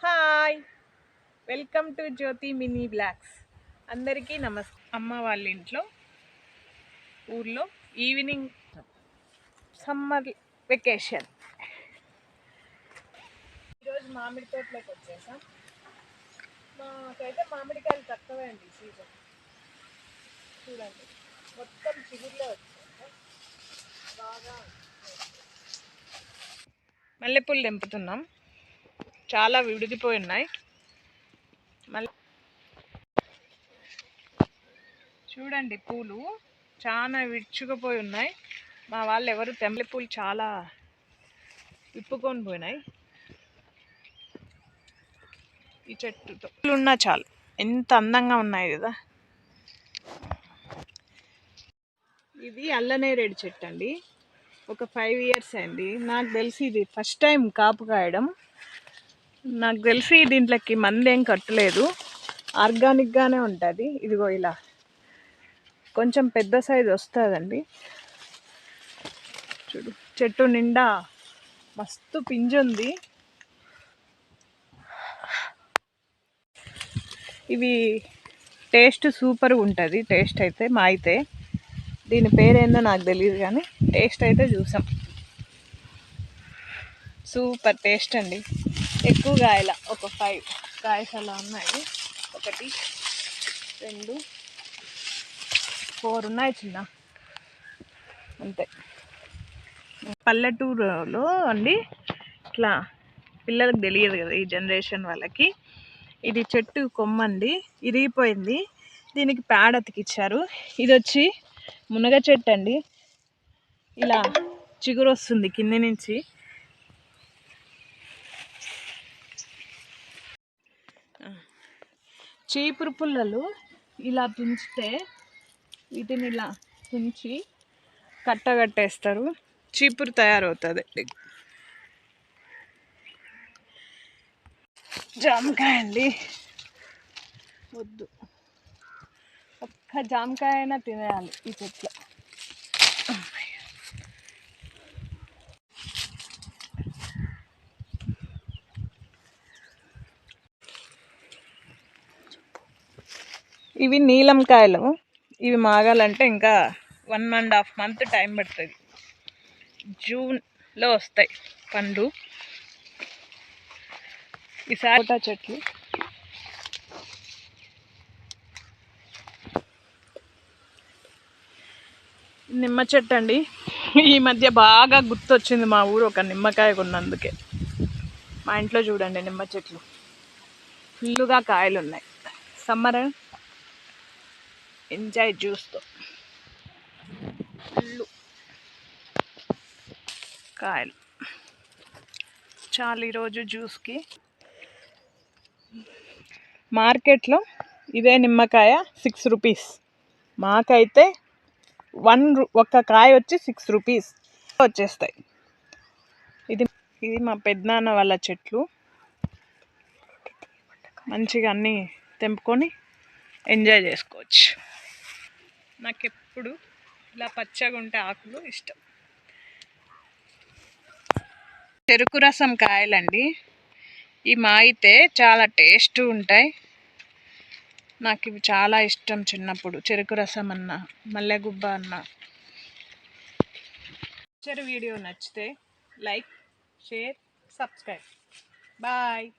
Hi! Welcome to Jyoti mini blocks అందరికీ నమస్తే అమ్మ వాళ్ళ ఇంట్లో ఊర్లో ఈవినింగ్ సమ్మర్ వెకేషన్. ఈరోజు మామిడి తోటలోకి వచ్చేసాం. మాకైతే మామిడికాయలు తక్కువే అండి సీజన్. చూడండి మొత్తం చిగురులో వచ్చాయి బాగా. మల్లెపూలు తెంపుతున్నాం. చాలా విడిగిపోయి ఉన్నాయి మళ్ళీ చూడండి పూలు చాలా విడుచుకుపోయి ఉన్నాయి. మా వాళ్ళు ఎవరు తెమ్మలి పూలు చాలా విప్పుకొని పోయినాయి. ఈ చెట్టుతో పూలు ఉన్నా చాలు. ఎంత అందంగా ఉన్నాయి కదా. ఇది అల్లనేరేడు చెట్టు అండి. ఒక ఫైవ్ ఇయర్స్ అయింది. నాకు తెలిసి ఇది ఫస్ట్ టైం కాపు కాయడం. నాకు తెలిసి దీంట్లోకి మంది ఏం కట్టలేదు. ఆర్గానిక్గానే ఉంటుంది. ఇదిగో ఇలా. కొంచెం పెద్ద సైజు వస్తుందండి. చూడు చెట్టు నిండా మస్తు పింజుంది ఇవి టేస్ట్ సూపర్ ఉంటుంది. టేస్ట్ అయితే మా అయితే దీని పేరేందో నాకు తెలియదు కానీ టేస్ట్ అయితే చూసాం. సూపర్ టేస్ట్ అండి. ఎక్కువ కాయల. ఒక ఫైవ్ కాయస్ అలా ఉన్నాయి. ఒకటి రెండు ఫోర్ ఉన్నాయి చిన్న. అంతే. పల్లెటూరులో అండి ఇట్లా పిల్లలకు తెలియదు కదా ఈ జనరేషన్ వాళ్ళకి. ఇది చెట్టు కొమ్మండి ఇరిగిపోయింది. దీనికి పేడ అతికిచ్చారు. ఇది వచ్చి మునగ చెట్టు అండి ఇలా చిగురు వస్తుంది కింది నుంచి. చీపురు పుల్లలు ఇలా తుంచితే వీటిని ఇలా తుంచి కట్టగట్టేస్తారు చీపురు తయారవుతుంది. జామకాయ అండి. వద్దు. ఒక్క జామకాయ అయినా తినేయాలి ఈ చెట్లు. ఇవి నీలం కాయలు. ఇవి మాగాలంటే ఇంకా one and half month time పడుతుంది. జూన్లో వస్తాయి పండు. ఈసారి చెట్లు. నిమ్మ చెట్టు అండి. ఈ మధ్య బాగా గుర్తొచ్చింది మా ఊరు ఒక నిమ్మకాయ కొన్నందుకే. మా ఇంట్లో చూడండి నిమ్మ చెట్లు. ఫుల్లుగా కాయలు ఉన్నాయి సమ్మర్ ఎంజాయ్ జ్యూస్తో ఫుల్లు కాయలు. చాలు ఈరోజు జ్యూస్కి. మార్కెట్లో ఇదే నిమ్మకాయ సిక్స్ రూపీస్. మాకైతే వన్ ఒక్క కాయ వచ్చి సిక్స్ రూపీస్ వచ్చేస్తాయి. ఇది ఇది మా పెద్దనాన్న వాళ్ళ చెట్లు. మంచిగా అన్నీ తెంపుకొని ఎంజాయ్ చేసుకోవచ్చు. నాకు ఎప్పుడు ఇలా పచ్చగా ఉంటే ఆకులు ఇష్టం. చెరుకు రసం కాయలండి. ఈ మాయితే చాలా టేస్ట్ ఉంటాయి. నాకు ఇవి చాలా ఇష్టం చిన్నప్పుడు. చెరుకు రసం అన్న మల్లెగుబ్బ అన్న. చెరు వీడియో నచ్చితే లైక్ షేర్ సబ్స్క్రైబ్. బాయ్.